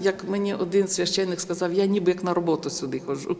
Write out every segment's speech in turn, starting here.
Як мені один священник сказав, я ніби як на роботу сюди ходжу.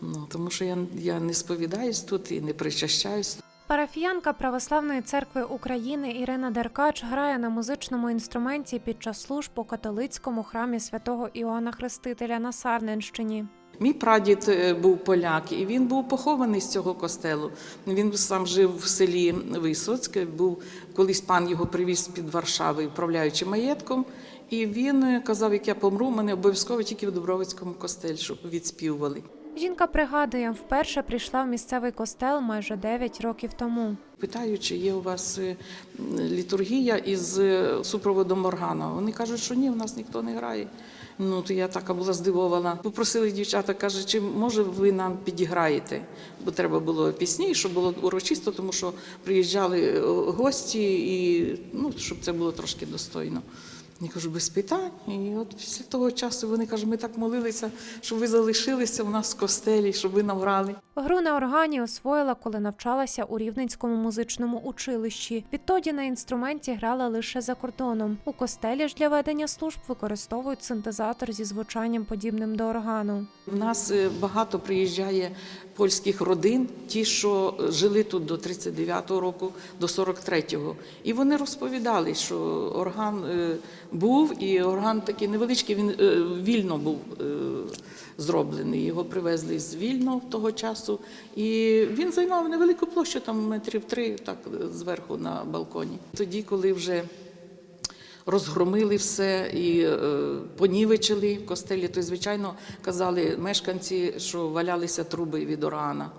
Ну, тому що я, я не сповідаюсь тут і не причащаюсь. Парафіянка Православної церкви України Ірина Деркач грає на музичному інструменті під час служб у католицькому храмі святого Іоанна Хрестителя на Сарненщині. Мій прадід е, був поляк, і він був похований з цього костелу. Він сам жив в селі Висоцьке. Був колись пан його привіз під Варшави, управляючи маєтком. І він е, казав, як я помру, мене обов'язково тільки в Дубровицькому костелі, відспівували. Жінка пригадує, вперше прийшла в місцевий костел майже 9 років тому. Питаю, чи є у вас е, літургія із е, супроводом органа. Вони кажуть, що ні, в нас ніхто не грає. Ну, то я така була здивована. Попросили дівчата, каже, чи може ви нам підіграєте? Бо треба було пісні, щоб було урочисто, тому що приїжджали е, гості, і ну, щоб це було трошки достойно. Я кажу, без питань. І от після того часу вони кажуть, ми так молилися, щоб ви залишилися у нас в костелі, щоб ви наврали. Гру на органі освоїла, коли навчалася у Рівненському музичному училищі. Відтоді на інструменті грала лише за кордоном. У костелі ж для ведення служб використовують синтезатор зі звучанням подібним до органу. У нас е, багато приїжджає польських родин, ті, що жили тут до 39-го року, до 43-го. І вони розповідали, що орган е, був, і орган такий невеличкий, він е, вільно був е, зроблений. Його привезли з вільно того часу. І він займав невелику площу, там метрів три, так зверху на балконі. Тоді, коли вже розгромили все і е, понівечили в костелі, то, звичайно, казали мешканці, що валялися труби від органа.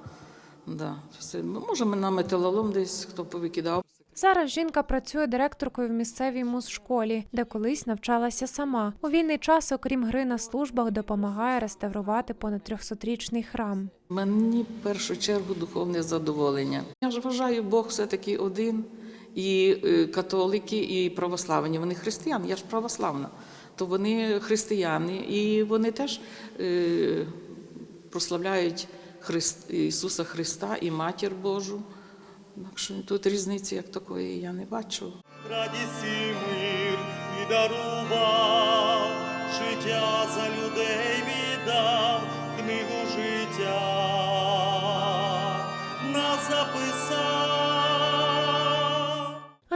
Да, все. Ну, Може, на металолом десь хто повикидав. Зараз жінка працює директоркою в місцевій музшколі, де колись навчалася сама. У вільний час, окрім гри на службах, допомагає реставрувати понад 300-річний храм. Мені в першу чергу духовне задоволення. Я ж вважаю, Бог все-таки один, і е, католики, і православні. Вони християни, я ж православна, то вони християни, і вони теж е, прославляють Христ, Ісуса Христа і Матір Божу. Так тут різниці як такої я не бачу. радість і мир ти дарував, життя за людей віддав, книгу життя нас записав.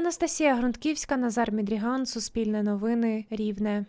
Анастасія Грунтківська, Назар Мідріган, Суспільне новини, Рівне.